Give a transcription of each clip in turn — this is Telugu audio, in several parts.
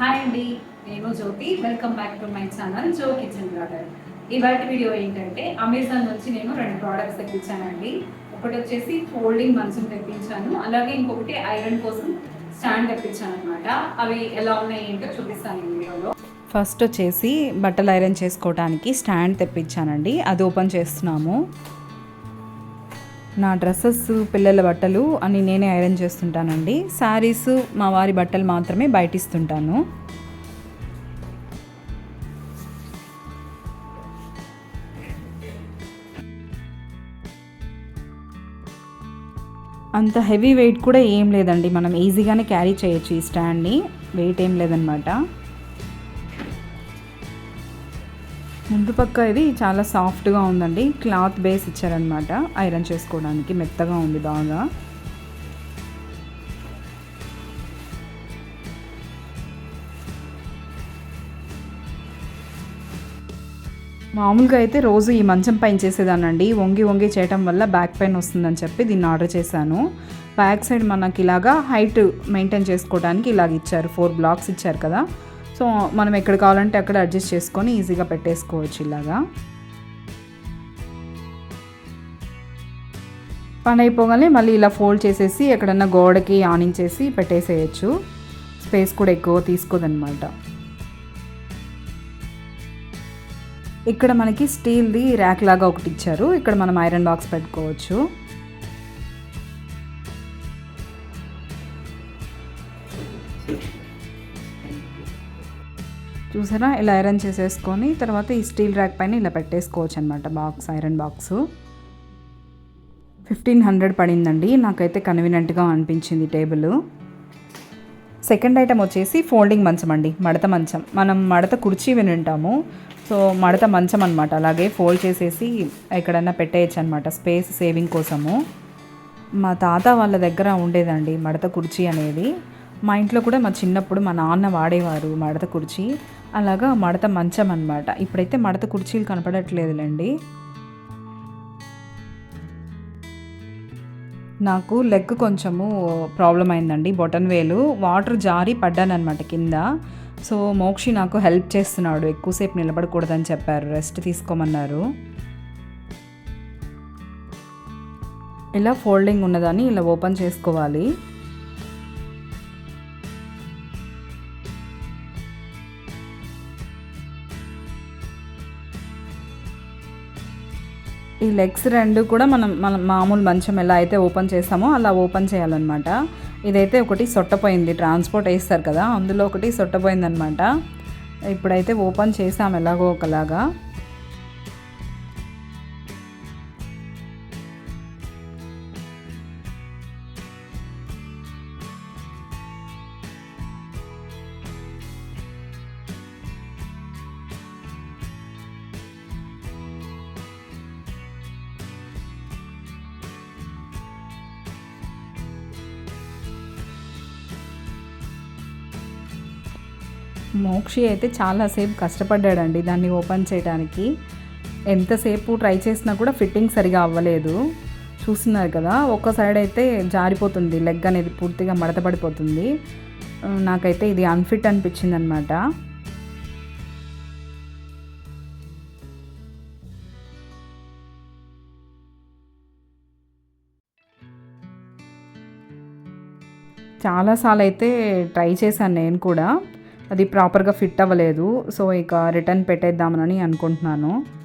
హాయ్ అండి నేను Jyothi. Welcome back to my channel Jo kitchen blogger ఇవాటి వీడియో ఏంటంటే అమెజాన్ నుంచి నేను రెండు ప్రోడక్ట్స్ తెప్పించానండి. ఒకటి వచ్చేసి ఫోల్డింగ్ మంచం తెప్పించాను. అలాగే ఇంకొకటి ఐరన్ కోసం స్టాండ్ తెప్పించాను అనమాట అవి ఎలా ఉన్నాయి ఏంటో చూపిస్తాను ఈ వీడియోలో ఫస్ట్ వచ్చేసి బట్టలు ఐరన్ చేసుకోవడానికి స్టాండ్ తెప్పించానండి. అది ఓపెన్ చేస్తున్నాము. నా డ్రెస్సెస్ పిల్లల బట్టలు అని నేనే ఐరన్ చేస్తుంటానండి. శారీస్ మా వారి బట్టలు మాత్రమే బయటిస్తుంటాను. అంత హెవీ వెయిట్ కూడా ఏం లేదండి. మనం ఈజీగానే క్యారీ చేయొచ్చు ఈ స్టాండ్ని. వెయిట్ ఏం లేదనమాట. ముందు పక్క ఇది చాలా సాఫ్ట్గా ఉందండి. క్లాత్ బేస్ ఇచ్చారనమాట ఐరన్ చేసుకోవడానికి మెత్తగా ఉంది బాగా. మామూలుగా అయితే రోజు ఈ మంచం పైన చేసేదానండి వంగి వంగి చేయటం వల్ల బ్యాక్ పెయిన్ వస్తుందని చెప్పి దీన్ని ఆర్డర్ చేశాను. బ్యాక్ సైడ్ మనకి ఇలాగా హైట్ మెయింటైన్ చేసుకోవడానికి ఇలాగ ఇచ్చారు. ఫోర్ బ్లాక్స్ ఇచ్చారు కదా. సో మనం ఎక్కడ కావాలంటే అక్కడ అడ్జస్ట్ చేసుకొని ఈజీగా పెట్టేసుకోవచ్చు ఇలాగా. పని అయిపోగానే మళ్ళీ ఇలా ఫోల్డ్ చేసేసి ఎక్కడన్నా గోడకి ఆనించేసి పెట్టేసేయచ్చు. స్పేస్ కూడా ఎక్కువ తీసుకోదనమాట ఇక్కడ మనకి స్టీల్ది ర్యాక్ లాగా ఒకటి ఇచ్చారు. ఇక్కడ మనం ఐరన్ బాక్స్ పెట్టుకోవచ్చు. చూసారా? ఇలా ఐరన్ చేసేసుకొని తర్వాత ఈ స్టీల్ ర్యాక్ పైన ఇలా పెట్టేసుకోవచ్చు అనమాట box iron box. Fifteen hundred పడిందండి. నాకైతే కన్వీనెంట్గా అనిపించింది టేబుల్. సెకండ్ ఐటమ్ వచ్చేసి ఫోల్డింగ్ మంచం అండి మడత మంచం. మనం మడత కుర్చీ వినుంటాము సో మడత మంచం అనమాట అలాగే ఫోల్డ్ చేసేసి ఎక్కడన్నా పెట్టేయచ్చు అనమాట స్పేస్ సేవింగ్ కోసము. మా తాత వాళ్ళ దగ్గర ఉండేదండి మడత కుర్చీ అనేది. మా ఇంట్లో కూడా మా చిన్నప్పుడు మా నాన్న వాడేవారు మడత కుర్చీ. అలాగా మడత మంచం అనమాట ఇప్పుడైతే మడత కుర్చీలు కనపడట్లేదులేండి. నాకు లెగ్ కొంచెము ప్రాబ్లం అయిందండి బొటన్ వేలు. వాటర్ జారి పడ్డానమాట కింద. సో మోక్షి నాకు హెల్ప్ చేస్తున్నాడు ఎక్కువసేపు నిలబడకూడదని చెప్పారు. రెస్ట్ తీసుకోమన్నారు. ఇలా ఫోల్డింగ్ ఉన్నదాన్ని ఇలా ఓపెన్ చేసుకోవాలి. ఈ లెగ్స్ రెండు కూడా మనం మనం మామూలు మంచం ఎలా అయితే ఓపెన్ చేస్తామో అలా ఓపెన్ చేయాలన్నమాట. ఇదైతే ఒకటి సొట్టపోయింది. ట్రాన్స్పోర్ట్ వేస్తారు కదా అందులో ఒకటి సొట్టపోయిందనమాట ఇప్పుడైతే ఓపెన్ చేసాము ఎలాగో ఒకలాగా. మోక్షి అయితే చాలాసేపు కష్టపడ్డాడండి దాన్ని ఓపెన్ చేయడానికి ఎంతసేపు ట్రై చేసినా కూడా ఫిట్టింగ్ సరిగా అవ్వలేదు. చూస్తున్నారు కదా ఒక్క సైడ్ అయితే జారిపోతుంది లెగ్ అనేది పూర్తిగా మడతపడిపోతుంది. నాకైతే ఇది అన్ఫిట్ అనిపించింది అనమాట చాలాసార్లు అయితే ట్రై చేశాను నేను కూడా. అది ప్రాపర్గా ఫిట్ అవ్వలేదు. సో ఇక రిటర్న్ పెట్టేద్దామని అనుకుంటున్నాను.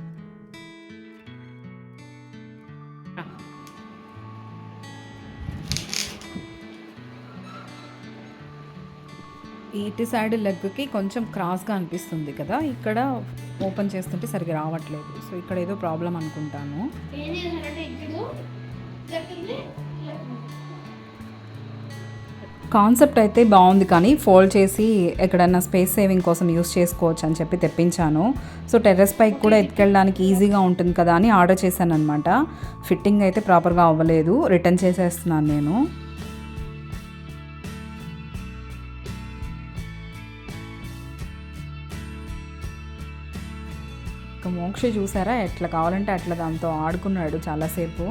ఇటు సైడ్ లెగ్కి కొంచెం క్రాస్గా అనిపిస్తుంది కదా? ఇక్కడ ఓపెన్ చేస్తుంటే సరిగ్గా రావట్లేదు. సో ఇక్కడ ఏదో ప్రాబ్లం అనుకుంటాను. కాన్సెప్ట్ అయితే బాగుంది కానీ ఫోల్డ్ చేసి ఎక్కడన్నా స్పేస్ సేవింగ్ కోసం యూస్ చేసుకోవచ్చు అని చెప్పి తెప్పించాను. సో టెర్రస్ పైకి కూడా ఎత్తుకెళ్ళడానికి ఈజీగా ఉంటుంది కదా అని ఆర్డర్ చేశాను అనమాట ఫిట్టింగ్ అయితే ప్రాపర్గా అవ్వలేదు. రిటర్న్ చేసేస్తున్నాను నేను. మోక్ష చూసారా? ఎట్లా కావాలంటే అట్లా దాంతో ఆడుకున్నాడు చాలాసేపు.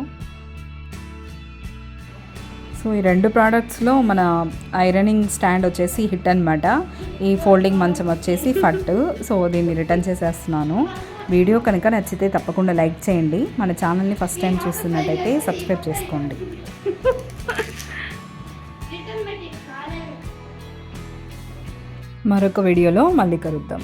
సో ఈ రెండు ప్రోడక్ట్స్లో మన ఐరనింగ్ స్టాండ్ వచ్చేసి హిట్ అనమాట ఈ ఫోల్డింగ్ మంచం వచ్చేసి ఫట్ సో దీన్ని రిటర్న్ చేసేస్తున్నాను. వీడియో కనుక నచ్చితే తప్పకుండా లైక్ చేయండి. మన ఛానల్ని ఫస్ట్ టైం చూస్తున్నట్టయితే సబ్స్క్రైబ్ చేసుకోండి. మరొక వీడియోలో మళ్ళీ కలుద్దాం.